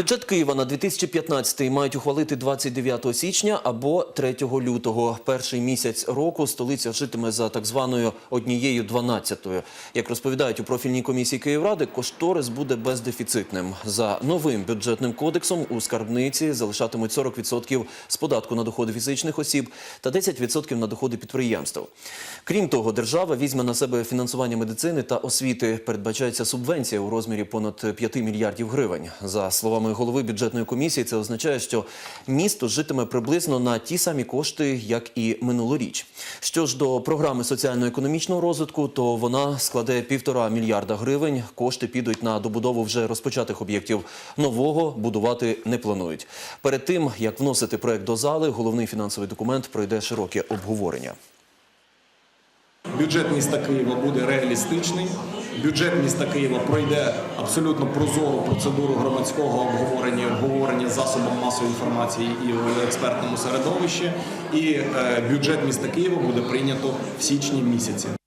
Бюджет Києва на 2015 мають ухвалити 29 січня або 3 лютого. Перший місяць року столиця житиме за так званою однією дванадцятою. Як розповідають у профільній комісії Київради, кошторис буде бездефіцитним. За новим бюджетним кодексом у скарбниці залишатимуть 40% з податку на доходи фізичних осіб та 10% на доходи підприємств. Крім того, держава візьме на себе фінансування медицини та освіти. Передбачається субвенція у розмірі понад 5 мільярдів гривень. За словами голови бюджетної комісії, це означає, що місто житиме приблизно на ті самі кошти, як і минулоріч. Що ж до програми соціально-економічного розвитку, то вона складе півтора мільярда гривень. Кошти підуть на добудову вже розпочатих об'єктів. Нового будувати не планують. Перед тим як вносити проект до зали, головний фінансовий документ пройде широке обговорення. Бюджет міста Києва буде реалістичний. Бюджет міста Києва пройде абсолютно прозору процедуру громадського обговорення, обговорення засобом масової інформації і в експертному середовищі. І е, бюджет міста Києва буде прийнято в січні місяці.